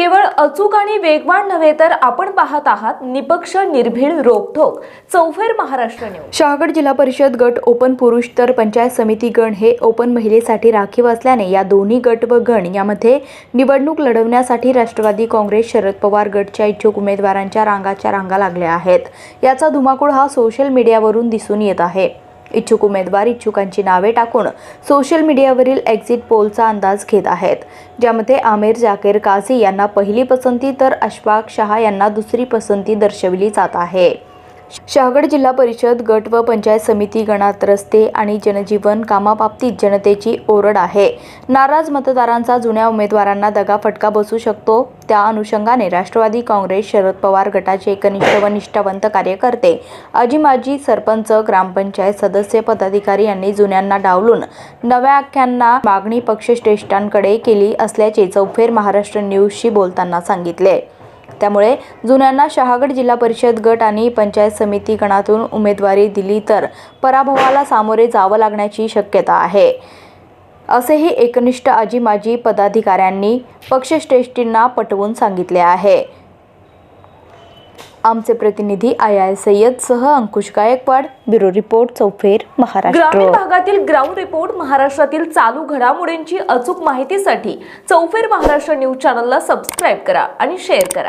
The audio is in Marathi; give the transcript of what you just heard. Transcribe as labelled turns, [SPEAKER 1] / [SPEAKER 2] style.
[SPEAKER 1] केवळ अचूक आणि वेगवान नव्हे तर आपण पाहत आहात निपक्ष निर्भीड रोखोक चौफेर महाराष्ट्र न्यूज.
[SPEAKER 2] शहागड जिल्हा परिषद गट ओपन पुरुष तर पंचायत समिती गण हे ओपन महिलेसाठी राखीव असल्याने या दोन्ही गट व गण यामध्ये निवडणूक लढवण्यासाठी राष्ट्रवादी काँग्रेस शरद पवार गटच्या इच्छुक उमेदवारांच्या रांगाच्या रांगा लागल्या आहेत. याचा धुमाकूळ हा सोशल मीडियावरून दिसून येत आहे. इच्छुक उमेदवार इच्छुकांची नावे टाकून सोशल मीडियावरील एक्झिट पोलचा अंदाज घेत आहेत. ज्यामध्ये आमिर जाकीर काझी यांना पहिली पसंती तर अशफाक शहा यांना दुसरी पसंती दर्शविली जात आहे. शहागड जिल्हा परिषद गट व पंचायत समिती गणात रस्ते आणि जनजीवन कामाबाबतीत जनतेची ओरड आहे. नाराज मतदारांचा जुन्या उमेदवारांना दगाफटका बसू शकतो. त्या अनुषंगाने राष्ट्रवादी काँग्रेस शरद पवार गटाचे एकनिष्ठ व निष्ठावंत कार्यकर्ते आजी माजी सरपंच ग्रामपंचायत सदस्य पदाधिकारी यांनी जुन्यांना डावलून नव्या आख्यांना मागणी पक्षश्रेष्ठांकडे केली असल्याचे चौफेर महाराष्ट्र न्यूजशी बोलताना सांगितले. त्यामुळे जुन्यांना शहागड जिल्हा परिषद गट आणि पंचायत समिती गणातून उमेदवारी दिली तर पराभवाला सामोरे जावं लागण्याची शक्यता आहे. असेही एकनिष्ठ आजी माजी पदाधिकाऱ्यांनी पक्षश्रेष्ठींना पटवून सांगितले आहे. आमचे प्रतिनिधी आय आय सय्यद सह अंकुश गायकवाड ब्युरो रिपोर्ट चौफेर महाराष्ट्र.
[SPEAKER 1] ग्रामीण भागातील ग्राउंड रिपोर्ट महाराष्ट्रातील चालू घडामोडींची अचूक माहितीसाठी चौफेर महाराष्ट्र न्यूज चॅनलला सबस्क्राईब करा आणि शेअर करा.